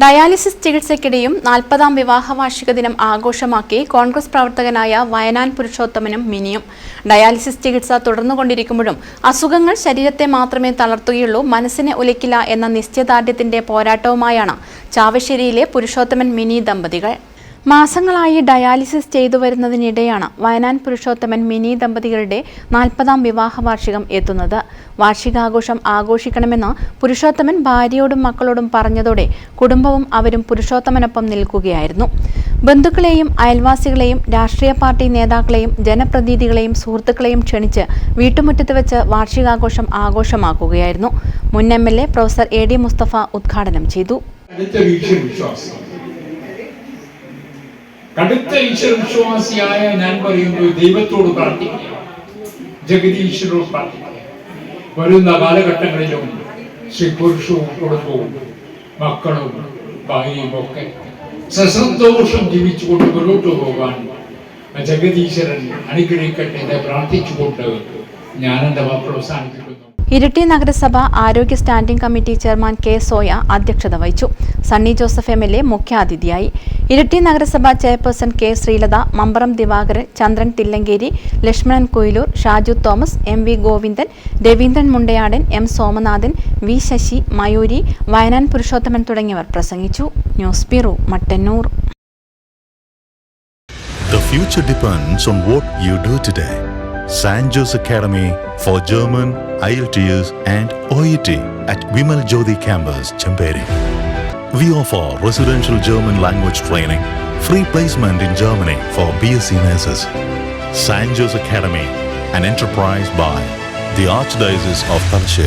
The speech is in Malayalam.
ഡയാലിസിസ് ചികിത്സയ്ക്കിടെയും നാൽപ്പതാം വിവാഹ വാർഷിക ദിനം ആഘോഷമാക്കി കോൺഗ്രസ് പ്രവർത്തകനായ വയനാൻ പുരുഷോത്തമനും മിനിയും. ഡയാലിസിസ് ചികിത്സ തുടർന്നുകൊണ്ടിരിക്കുമ്പോഴും അസുഖങ്ങൾ ശരീരത്തെ മാത്രമേ തളർത്തുകയുള്ളൂ മനസ്സിനെ ഒലിക്കില്ല എന്ന നിശ്ചയദാർഢ്യത്തിന്റെ പോരാട്ടവുമായാണ് ചാവശ്ശേരിയിലെ പുരുഷോത്തമൻ മിനി ദമ്പതികൾ. മാസങ്ങളായി ഡയാലിസിസ് ചെയ്തു വരുന്നതിനിടെയാണ് വയനാൻ പുരുഷോത്തമൻ മിനി ദമ്പതികളുടെ നാൽപ്പതാം വിവാഹ വാർഷികം എത്തുന്നത്. വാർഷികാഘോഷം ആഘോഷിക്കണമെന്ന് പുരുഷോത്തമൻ ഭാര്യയോടും മക്കളോടും പറഞ്ഞതോടെ കുടുംബവും അവരും പുരുഷോത്തമനൊപ്പം നിൽക്കുകയായിരുന്നു. ബന്ധുക്കളെയും അയൽവാസികളെയും രാഷ്ട്രീയ പാർട്ടി നേതാക്കളെയും ജനപ്രതിനിധികളെയും സുഹൃത്തുക്കളെയും ക്ഷണിച്ച് വീട്ടുമുറ്റത്ത് വെച്ച് വാർഷികാഘോഷം ആഘോഷമാക്കുകയായിരുന്നു. മുൻ M L A professor A D Mustafa ഉദ്ഘാടനം ചെയ്തു. കടുത്ത ഈശ്വര വിശ്വാസി കടുത്ത ഈശ്വര വിശ്വാസിയായ ഞാൻ പറയുന്നു ദൈവത്തോട് പ്രാർത്ഥിക്കുക ജഗതീശ്വരോട് പ്രാർത്ഥിക്കുക വരുന്ന കാലഘട്ടങ്ങളിലും ശ്രീ പുരുഷവും കുടുംബവും മക്കളും ഭാര്യയും ഒക്കെ സസന്തോഷം ജീവിച്ചുകൊണ്ട് മുന്നോട്ട് പോകാൻ ജഗതീശ്വരൻ അനുഗ്രഹിക്കട്ടെ എന്ന് പ്രാർത്ഥിച്ചുകൊണ്ട് ഞാൻ എന്റെ വാക്കുകൾ അവസാനിപ്പിക്കുന്നു. ഇരിട്ടി നഗരസഭ ആരോഗ്യ standing committee chairman K Soya അധ്യക്ഷത വഹിച്ചു. Sunny Joseph M L A മുഖ്യാതിഥിയായി. ഇരിട്ടി നഗരസഭ chairperson K Sreelatha Mambaram Divakaran Chandran Thillankeri Lakshmanan Koyilur Shaju Thomas M V Govindan Raveendran Mundayadan M Somanathan V Sasi Mayoori Vayanan Purushothaman തുടങ്ങിയവർ പ്രസംഗിച്ചു news bureau Mattannur The future depends on what you do today. San Jose Academy for German, IELTS and OET at Vimal Jyoti campus, Champeri. We offer residential German language training, free placement in Germany for BSc nurses. San Jose Academy, an enterprise by the Archdiocese of Talsheri.